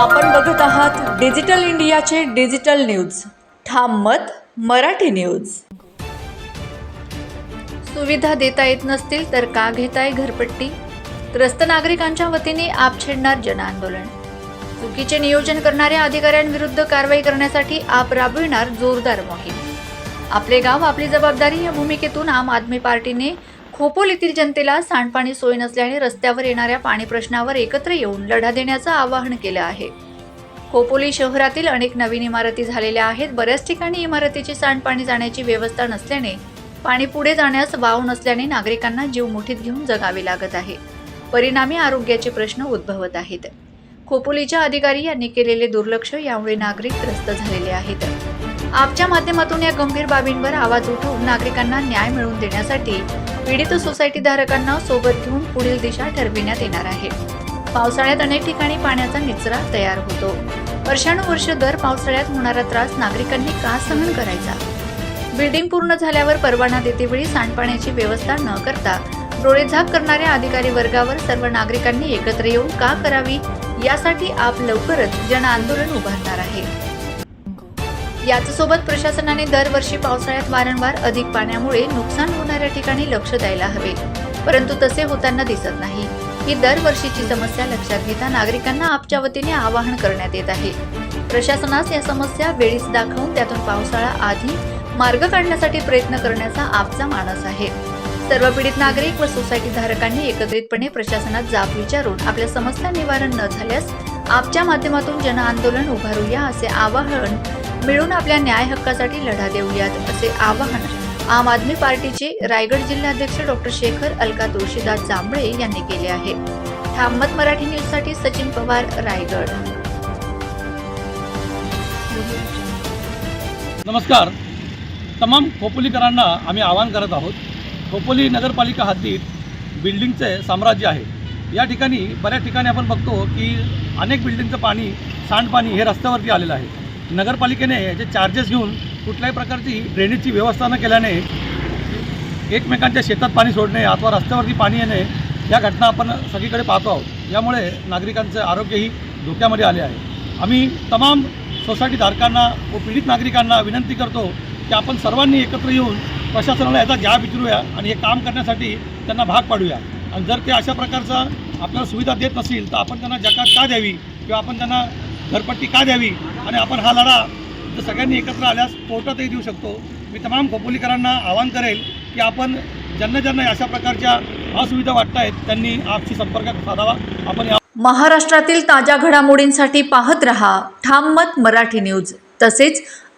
आपण बघत आहात डिजिटल इंडियाचे डिजिटल न्यूज. ठाम मत मराठी न्यूज. सुविधा देता येत नसतील तर का घेताय घरपट्टी? त्रस्त नागरिकांच्या वतीने आप छेडणार जनआंदोलन चुकीचे नियोजन करणाऱ्या अधिकाऱ्यांविरुद्ध कारवाई करण्यासाठी आप राबविणार जोरदार मोहीम. आपले गाव आपली जबाबदारी या भूमिकेतून आम आदमी पार्टीने खोपोल येथील जनतेला सांडपाणी सोय नसल्याने रस्त्यावर येणाऱ्या पाणी प्रश्नावर एकत्र येऊन लढा देण्याचं आवाहन केलं आहे. खोपोली शहरातील अनेक नवीन इमारती झालेल्या आहेत. बऱ्याच ठिकाणी इमारतीची सांडपाणी जाण्याची व्यवस्था नसल्याने पाणी पुढे जाण्यास वाव नसल्याने नागरिकांना जीव मुठीत घेऊन जगावे लागत आहे. परिणामी आरोग्याचे प्रश्न उद्भवत आहेत. खोपोलीच्या अधिकारी यांनी केलेले दुर्लक्ष यामुळे नागरिक त्रस्त झालेले आहेत. आपच्या माध्यमातून या गंभीर बाबींवर आवाज उठवून नागरिकांना न्याय मिळवून देण्यासाठी पीडित सोसायटी धारकांना सोबत घेऊन पुढील दिशा ठरविण्यात येणार आहे. पावसाळ्यात अनेक ठिकाणी पाण्याचा निचरा तयार होतो. वर्षानुवर्ष दर पावसाळ्यात होणारा त्रास नागरिकांनी का सहन करायचा? बिल्डिंग पूर्ण झाल्यावर परवाना देतेवेळी सांडपाण्याची व्यवस्था न करता डोळेझाक करणाऱ्या अधिकारी वर्गावर सर्व नागरिकांनी एकत्र येऊन का करावी? यासाठी आप लवकरच जन आंदोलन उभारणार आहे. याचसोबत प्रशासनाने दरवर्षी पावसाळ्यात वारंवार अधिक पाण्यामुळे नुकसान होणाऱ्या ठिकाणी लक्ष द्यायला हवे. परंतु तसे होताना दिसत नाही. ही दरवर्षीची समस्या लक्षात घेता नागरिकांना आपच्या वतीने आवाहन करण्यात येत आहे. प्रशासनास या समस्या वेळीच दाखवून त्यातून पावसाळा आधी मार्ग काढण्यासाठी प्रयत्न करण्याचा आपचा मानस आहे. सर्व पीडित नागरिक व सोसायटी धारकांनी एकत्रितपणे प्रशासनात जाब विचारून आपल्या समस्या निवारण न झाल्यास आपच्या माध्यमातून जनआंदोलन उभारूया असे आवाहन मिळून आपल्या न्याय हक्कासाठी लढा देऊयात असे आवाहन आम आदमी पार्टीचे रायगड जिल्हाध्यक्ष डॉक्टर शेखर अलका तुळशीदास जांभळे यांनी केले आहे. थांबत मराठी न्यूजसाठी सचिन पवार रायगड. नमस्कार. तमाम खोपोलीकरांना आम्ही आवाहन करत आहोत खोपोली नगरपालिका हद्दीत बिल्डिंगचे साम्राज्य आहे. या ठिकाणी बऱ्याच ठिकाणी आपण बघतो की अनेक बिल्डिंगचं पाणी सांडपाणी हे रस्त्यावरती आलेलं आहे. नगरपालिकेने याचे चार्जेस घेऊन कुठल्याही प्रकारची ड्रेनेजची व्यवस्था न केल्याने एकमेकांच्या शेतात पाणी सोडणे अथवा रस्त्यावरती पाणी येणे या घटना आपण सगळीकडे पाहतो आहोत. यामुळे नागरिकांचं आरोग्यही धोक्यामध्ये आले आहे. आम्ही तमाम सोसायटीधारकांना व पीडित नागरिकांना विनंती करतो की आपण सर्वांनी एकत्र येऊन प्रशासनाला याचा जाब विचारूया आणि हे काम करण्यासाठी त्यांना भाग पाडूया. आणि जर ते अशा प्रकारचा आपल्याला सुविधा देत नसेल तर आपण त्यांना जकात का द्यावी? किंवा आपण त्यांना घरपट्टी का द्यावी? आणि आपण हा लढा जर सगळ्यांनी एकत्र आल्यास कोर्टातही देऊ शकतो. मी तमाम खोपोलीकरांना आवाहन करेल की आपण ज्यांना ज्यांना अशा प्रकारच्या असुविधा वाटत आहेत त्यांनी आपशी संपर्क साधावा. आपण या महाराष्ट्रातील ताज्या घडामोडींसाठी पाहत रहा. ठाम मत मराठी न्यूज. तसेच